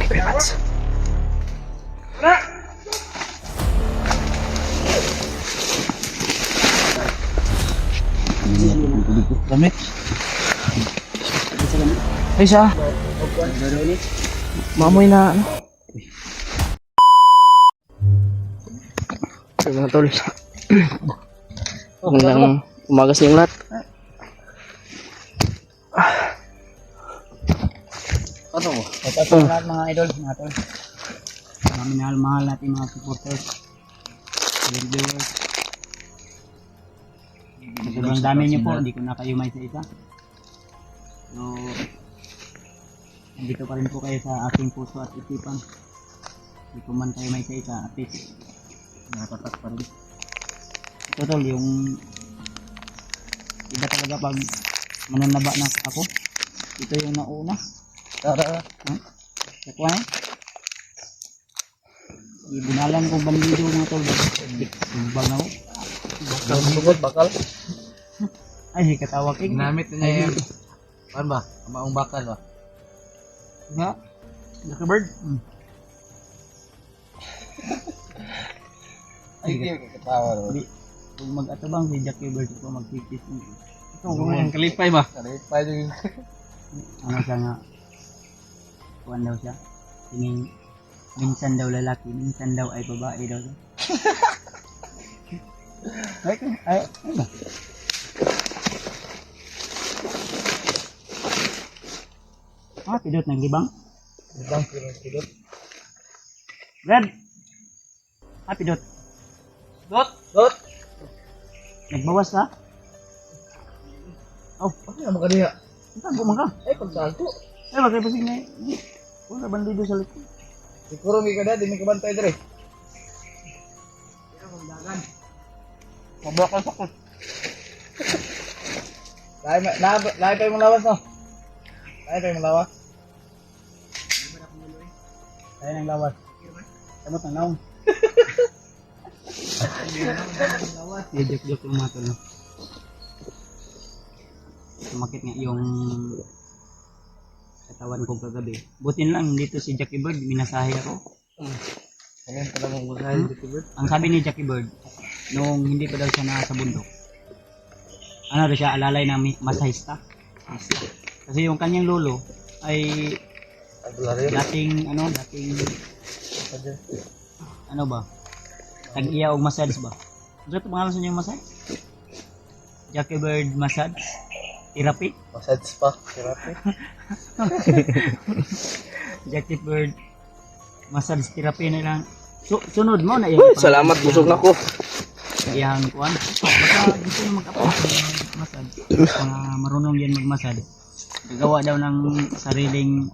Dziękuję bardzo. Damit? Ay siya. Mamoy na ano. Ito mga tol. Magandang umagas yung lahat. Po lahat mga idol, mga tol. Mga minahal-mahal natin mga supporters. Mga viewers. Sobrang dami niyo po, hindi ko na kayo may sa isa. So, nandito pa rin po kayo sa aking puso at isipan. Hindi ko man kayo may sa isa, at least natapat pa rin. Ito tol, yung iba talaga pag mananaba na ako. Ito yung nauna. Tara. Ha? Sakwa na? Ibinalan kong bandido mga tol. Sumbang ako. Bakal sugod, bakal. Ay, katawa king. Ginamit na niya yan. Ano ba? Maong bakal ba? Nga? Lucky bird? Hmm. Ay, katawa. Kung mag-atabang si Jackie Bird ko mag-kikis. Ito, kung yung kalipay ba? Kalipay yung... Ano siya nga? kuan daw siya. Sining, minsan daw lalaki, minsan daw ay babae daw. ay, ay, ay? Ah, pidot ng gibang. Gibang, pidot, pidot. Red! Ah, pidot. Dot! Dot! Nagbawas na? Oh, ano naman ka niya? Ang tago man ka. Ay, pagsalto. Ay, magkipasig na yun. Wala bandido sa likod. Siguro may kada, di may kabantay dere. Mabakal sa ko. Lahi, lahi, lahi pa yung lawas, no? Lahi pa yung lawas. Kaya nang lawas. Kamot ng naong. Joke-joke yung mga tol. no? Sumakit nga yung katawan ko kagabi. Butin lang dito si Jackie Bird, minasahe ako. Ayan pala mong basahin dito, Bert. Ang sabi ni Jackie Bird, nung hindi pa daw siya nasa bundok, ano daw siya, alalay na masahista. Kasi yung kanyang lolo ay dating, ano, dating, ano ba, tag-iya og massage ba? Ano ito pangalan sa yung massage? Jackie Bird Massage? Therapy? Massage pa. Therapy. Jackie Bird Massage Therapy na lang. Su sunod mo na Uy, salamat busog na ko. Iyang kuan. Baka gusto nyo mag-apply sa massage. Mga marunong yan mag-massage. Gagawa daw ng sariling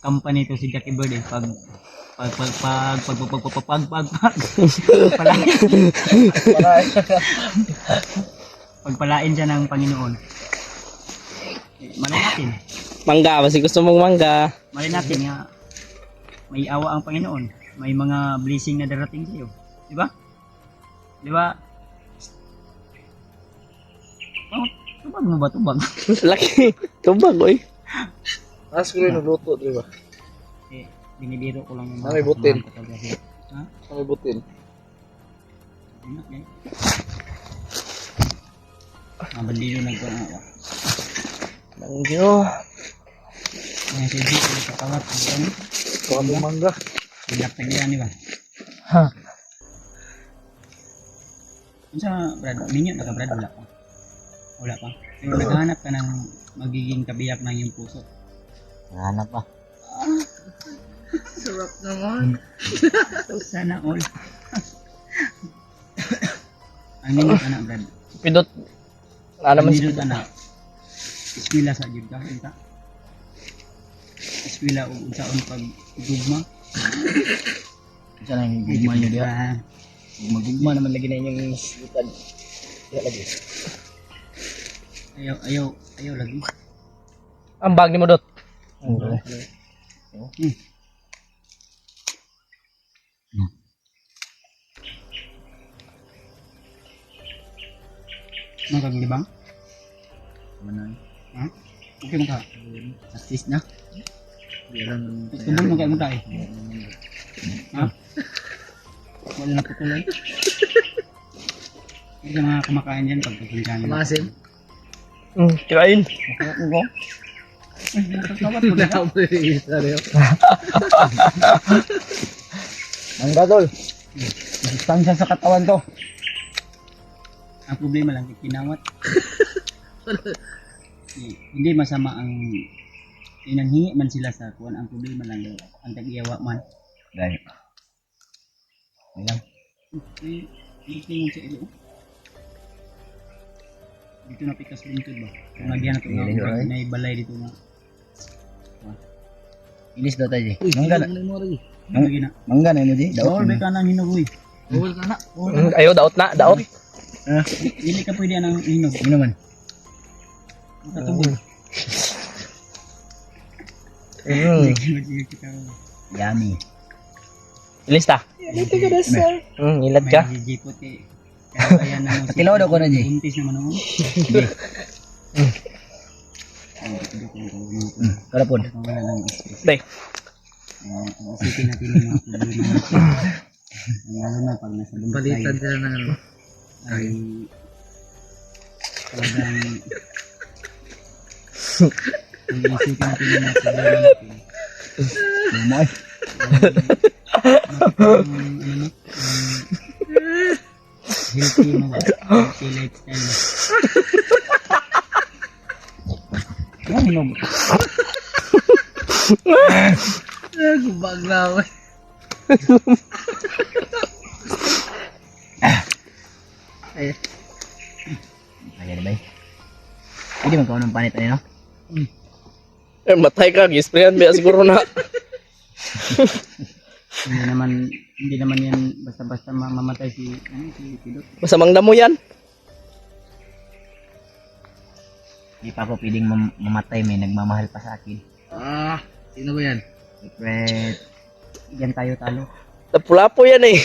company to si Jackie Bird eh. Pag pag pag pag pag pag pag pag pag pag pag pagpalain siya ng Panginoon. Malay natin. Mangga, basi gusto mong mangga. Malay natin nga may awa ang Panginoon. May mga blessing na darating sa iyo. Di ba? Di ba? Oh, tubag mo ba tubag? Laki. Tubag, oy. Mas ko rin luto, di ba? eh, binibiro ko lang yung Ah, may butil. kasamahan ko talaga. Ha? Sa may butin. Ano? Mga bandido nagkaawa. Mangyo. Ngayon Langyo. Yang tadi kita kawat kan. Kalau mangga. Tidak pengen nih bang. Hah. Bisa berada minyak atau berada wala pa? Wala pa? Pero naghahanap ka ng magiging kabiyak ng iyong puso. Naghahanap pa. Ah, sarap naman. Sana all. Ang minyak anak, Brad. Pindot. Alam mo si Pindot. anak. Eskwela sa jud ka, kita. Eskwela o unsaon pag gugma. Isa na yung Gugma niyo dia. Magugma naman lagi na inyong sutan. Kaya lagi. Ayaw, ayaw, ayaw lagi. Ang bag ni mo dot. Hmm. Ano kang libang? Manay. Ha? Okay mo ka? Assist na? Tumbong mo kayo mo tayo. Ha? Wala na putuloy. Hindi ka mga kumakain dyan pag kakinkain. hindi masama ang inanghingi man sila sa kuwan. Ang problema lang, ang tag-iyawa man. Dahil. Ayan. Eh, hindi sa ilo. Dito na pikas lingkod ba? Kung nagyan na ito right? may balay dito nga. Ilis daw tayo. Mangga na. Na. Mangga na mo di. Bawal ba ka nang hinugoy? Ka na. Ayaw, daot na, daot. Ah, Hindi ka pwede nang hinog. ano naman? Makatubog. Hmm. Yummy. Ilis ta. Hmm, ilad ka. May jipot kay kaya na mo. Katilaw daw ko na, Jay. Buntis naman ako. Hmm. Kala po. Uh, isipin natin yung mga problema natin. Lalo na pag nasa bundok tayo. sila ng ano. ay talagang iisipin natin yung mga problema natin. Lumoy. Yung ano mo, yung healthy mo ba? Healthy lifestyle mo. Yan, hinog. Gubag na ako. Ayan ba? Hindi man ng panit ano? Eh, matay ka, gisprayan ba siguro na. Hindi naman, hindi naman yan basta-basta ma- mamatay si, ano, si Pilot. Masamang damo yan. Hindi pa ako pwedeng mam- mamatay, may nagmamahal pa sa akin. Ah, sino ba yan? Secret. Yan tayo talo. Lapu-lapo yan eh.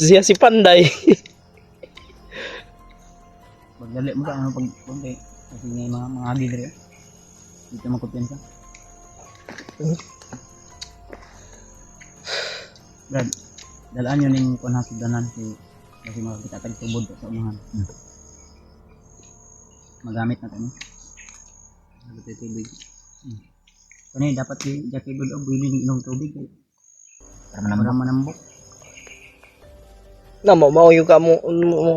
Siya si Panday. Pagdali mo ka, ano pag konti. Kasi may mga mga bidre. Dito mo kumpiyansa. Brad, dalaan yun yung kunha sa danan si kasi makakita tag tubod sa unahan. Hmm. Magamit na tayo. Magamit tayo tubig. Hmm. Kani dapat si Jackie Bird o bilhin inom tubig. eh. Para manambo. Para manambok. Na, mauyo ka mo,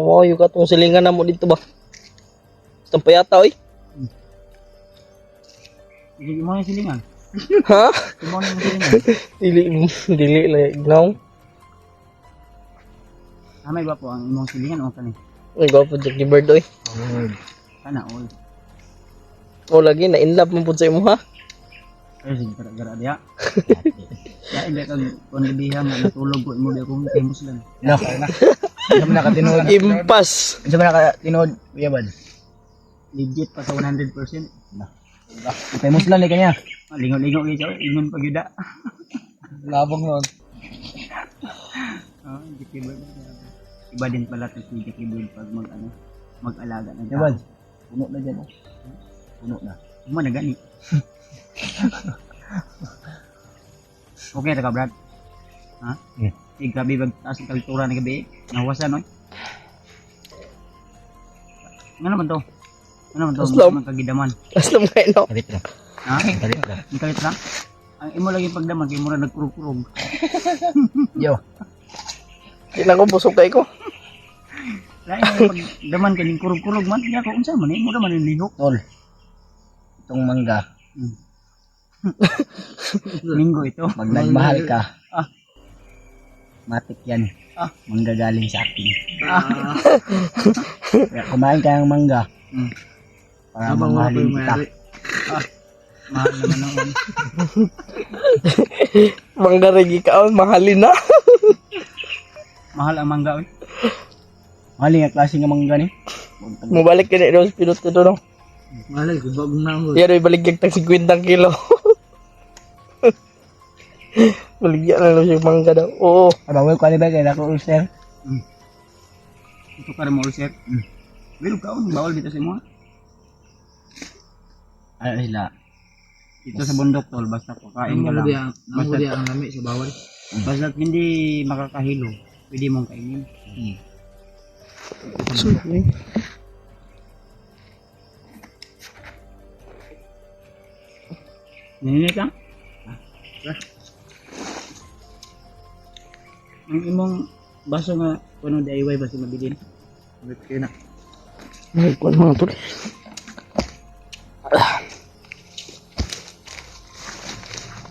mauyo ka tong silingan na mo dito ba? Tampayata oy. Sige mo yung silingan. Ha? Sige mo yung silingan. Dili, dili like now. Amay ba po ang imong silingan o kani? Ay, gwapo Jackie Bird oy. Kana all. O lagi, na in love mo po sa imo ha? Ay, sige, gara gara dia. Ya, hindi ka kung libihan nga natulog ko mo di ako timos lang. No. Ano ba nakatinood? Impas. Ano ba nakatinood? Kuya Bad? Legit pa sa 100%. Famous lang ni kanya. Ah, Lingo-lingo ulit siya. Ingon pag yuda. Labong nun. Oh, Jackie. Iba din pala to si Jackie Bird pag mag ano, mag-alaga ng Kuya Bad? Puno na dyan. oh. Puno na. Uma na gani. okay ta ka, Brad? Ha? Hmm. Eh, grabe bag taas ang kaltura na gabi. Nawasan, no? Ano naman to? Ano naman to? Aslam. Mga kagidaman. Aslam kayo no. Kalit lang. Ha? Kalit lang. Ang kalit lang? Ang imo lagi pagdaman, kay mura nagkurog-kurog. Yo. Tingnan ko, busog kayo ko. Lain na pagdaman kaning kurog-kurog man. Kaya ko, unsa man, imo naman yung lihok. Tol. Itong mangga. Hmm. Linggo ito. Pag nagmahal ka. Ah. Matik yan. Ah. Manggagaling sa akin. Ah. Kaya kumain ka ng mangga. Hmm. Para mamahalin kita. Ah. Mahal naman noon. Manggarigi ka, oh, mahalin na. Mahal ang mangga, oy. Mahalin nga klase ng mangga ni. Mabalik ka na sa pilot ito no. Mahal, gubag na ako. Yan ay baligyan tag 50 kilo. baligyan na lang siya mangga daw. Oo. Abawal ko ba kaya ako ulcer? Ito ka rin mo, sir. Hmm. Pero kaon, bawal dito sa mo. Ano sila? Dito sa bundok tol, basta kakain ka lang. Basta, ang lami sa bawal. basta hindi makakahilo, pwede mong kainin. Hmm. Nininit lang? Ang imong baso nga kuno DIY basta mabilin. Kayo na. Ay, kuwan mga tol.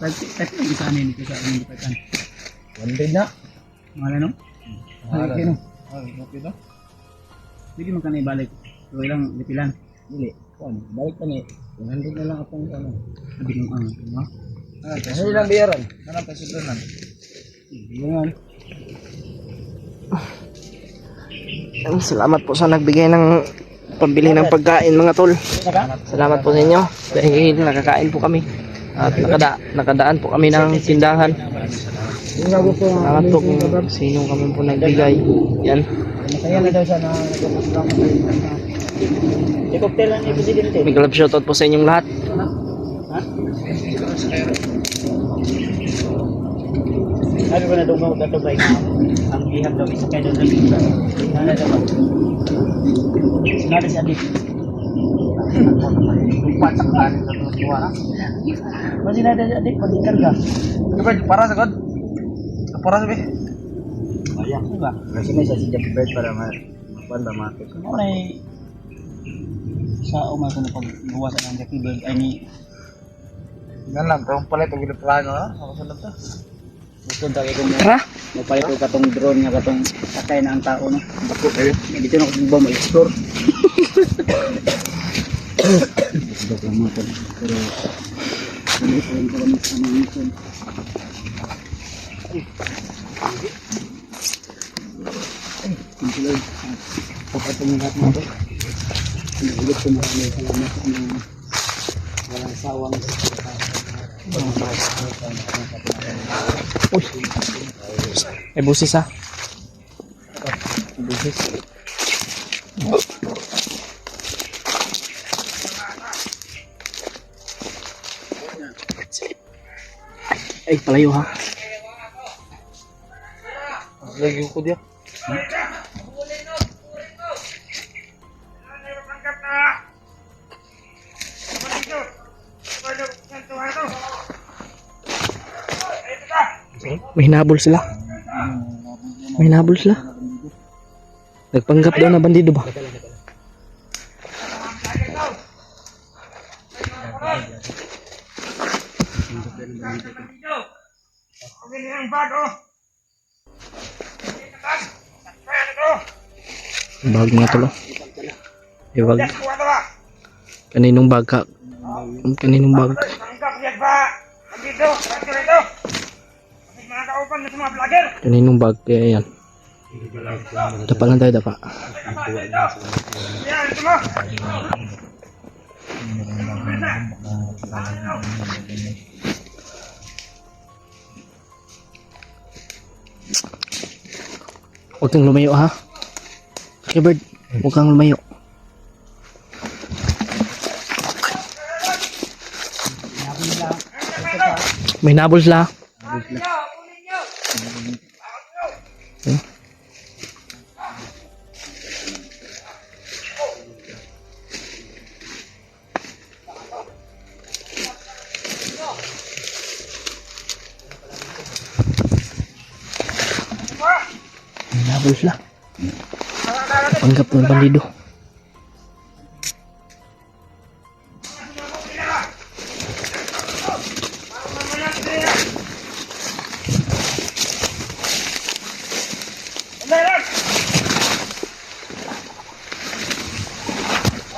Sana ini kita ini kita kan. One day na. Mana no? Mahal. No. Okay na. Pwede man kanay balik. So ilang lipilan. Dili. Kuan, balik pa ni. 100 na lang akong ano. Sabi ng ano, no? Ah, kasi lang bayaran. Pa. Yan. Salamat po sa nagbigay ng pambili ng pagkain mga tol. Salamat po sa inyo dahil nakakain po kami. At nakada nakadaan po kami ng tindahan. Salamat po kung sino kami po nagbigay. Yan. Na daw na. May love shoutout po sa inyong lahat. Sabi ko na doon mo gatubay na ang ihap daw isa kayo sa bisa. Ano daw ba? Sinada si Adik. Umpat sa kan sa tuwa na. Mas sinada si Adik, pag-ikan ka. Ano ba para sa god? Para sa bi. Ayan, di ba? Kasi na siya si Bird para ma ba makit. Ano na sa umay ko na pagbuwasan ng Bird ay ni Yan lang, tong pala itong ginaplano ha. Ako sa to. gusto tayo kung Tara. mapalit katong drone nga katong sakay na ang tao no. Kayo. Dito na ko ba mo explore. Dito ko mo pero pero ko lang kami sa mission. Uy. May busis ha. busis. Ay, palayo ha. Lagi ko dia. May hinabol sila. May hinabol sila. Nagpanggap daw na bandido ba? Bag mga tulo. May bag. Kaninong bag ka? Kaninong bag? Kaninong bag kaya yan? Dapa lang tayo, dapa. Huwag kang lumayo ha. Bird, huwag kang lumayo. May nabol sila. Panggap ng bandido.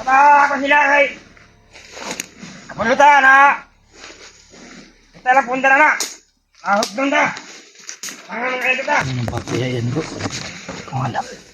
Apa apa sila ay? Kapulutan na. Kita lang punta na na. Ahok doon ka. Ano nang kayo ka? Ano ba kaya yan bro? Kung alam.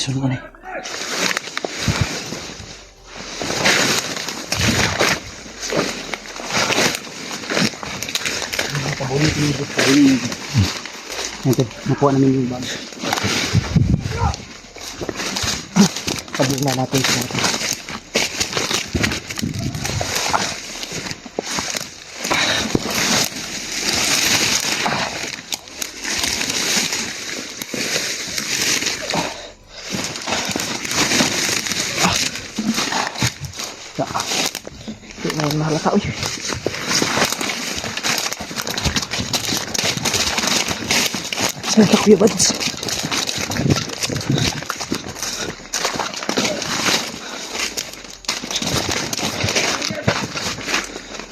Ay. Sisulong na eh. Ito, nakuha namin yung bag. Pabili na natin siya. Hindi na yung mahalata. Uy. Saan ka kuya Bads?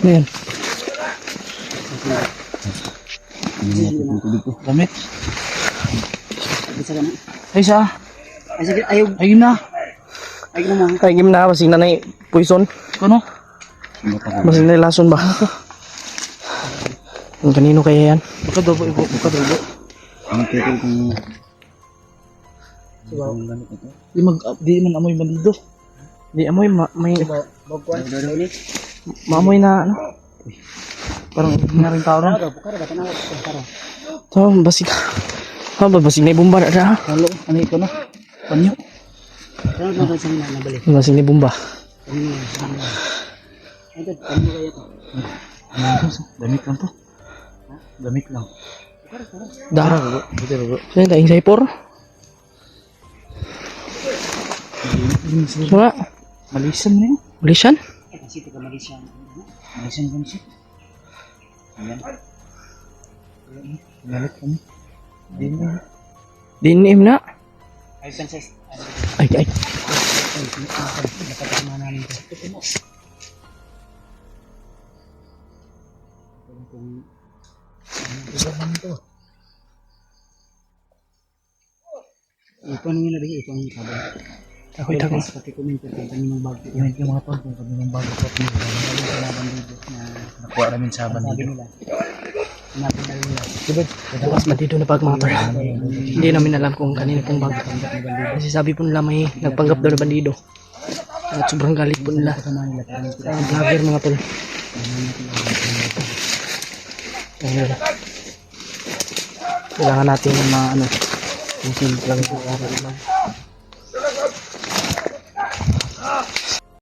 Ayan. Damit. Isa ka na. Ay sa. Ay, sige, ayaw. Ay na. Ayaw na mga. Kay gim na masing nanay poison. Ano? Masing nanay lason ba? Ang kanino kaya yan? Buka dobo, ibo, buka dobo. Ang tito kung... Di mag di man amoy bandido. Di amoy ma, may. Ini. maamoy na ano. Parang na rin tao ron. So, basig. Ha, ba basig na ibumba na. Halo, ano ito na? Panyo. Saan na nabalik? Basig na ibumba. Ito, panyo kaya to. Damit lang to. Gamit lang. Da. Saan tayo sa ipor? Wala. Malisan na yun. Malisan? Eh, kasi ito ka malisan. Malisan ko siya. Ayan. Galit kami. Na. Dinim na. Ay, princess. Ay, ay. Nakatama namin ito. Ito mo. Kung Iba man ito. Ito nang nilagay, ito ang kabel. Ako itago. Pati comment ito, kami ng bago. Comment yung mga kung kami ng bago ko. Magaling sa laban dito na Nakuha namin sa sabi nila. Nila. Bukas bandido na pag mga. Hindi namin alam kung kanina pong bag. Kasi sabi po nila may nagpanggap daw na bandido. At sobrang galit po nila. Ah, vlogger mga tol. Ayun. Kailangan natin na ano, yung lang po.